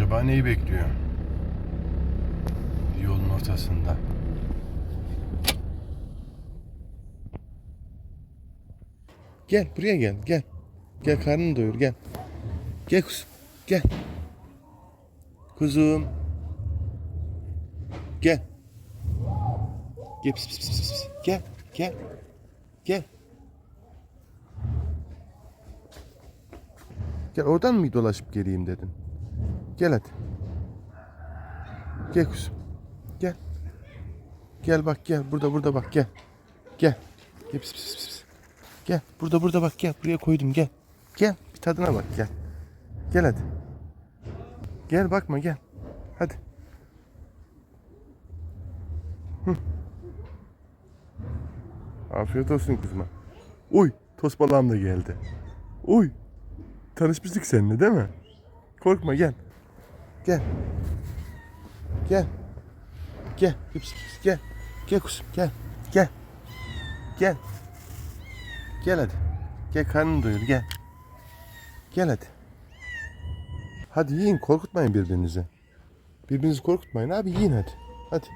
Acaba neyi bekliyor? Yolun ortasında. Gel buraya gel gel. Gel karnını doyur gel. Gel kuzum gel. Kuzum. Gel. Gel pis pis pis pis. Gel gel. Gel. Gel oradan mı dolaşıp geleyim dedim. Gel hadi. Gel kuzum. Gel. Gel bak gel. Burada burada bak gel. Gel. Gel pis pis pis. Gel. Burada burada bak gel. Buraya koydum gel. Gel. Bir tadına bak gel. Gel hadi. Gel bakma gel. Hadi. Hı. Afiyet olsun kızıma. Uy, tost balağım da geldi. Uy, tanışmıştık seninle değil mi? Korkma gel. Gel. Gel. Gel. Pis, pis, Gel. Gel kuzum gel. Gel. Gel. Gel hadi. Gel karnını doyur gel. Gel hadi. Hadi yiyin korkutmayın birbirinizi. Birbirinizi korkutmayın abi yiyin hadi. Hadi.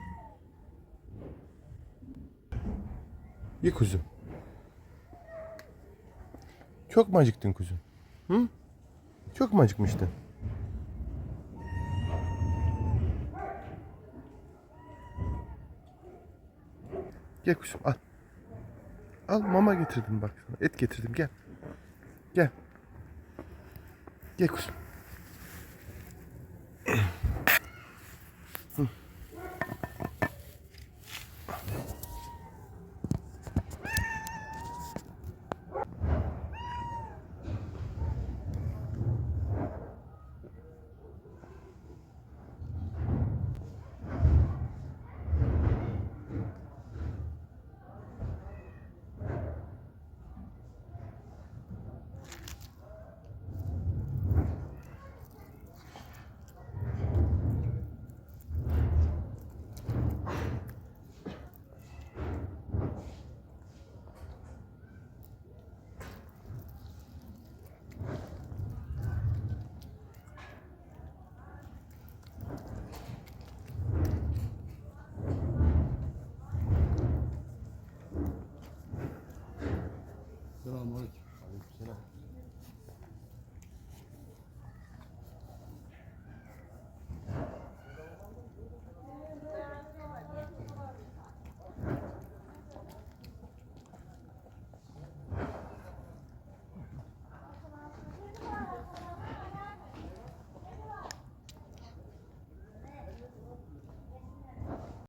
Ye kuzum. Çok mu acıktın kuzum? Hı? Çok mu acıkmıştın? Gel kuzum al. Al mama getirdim bak. Et getirdim gel. Gel. Gel kuzum. можете.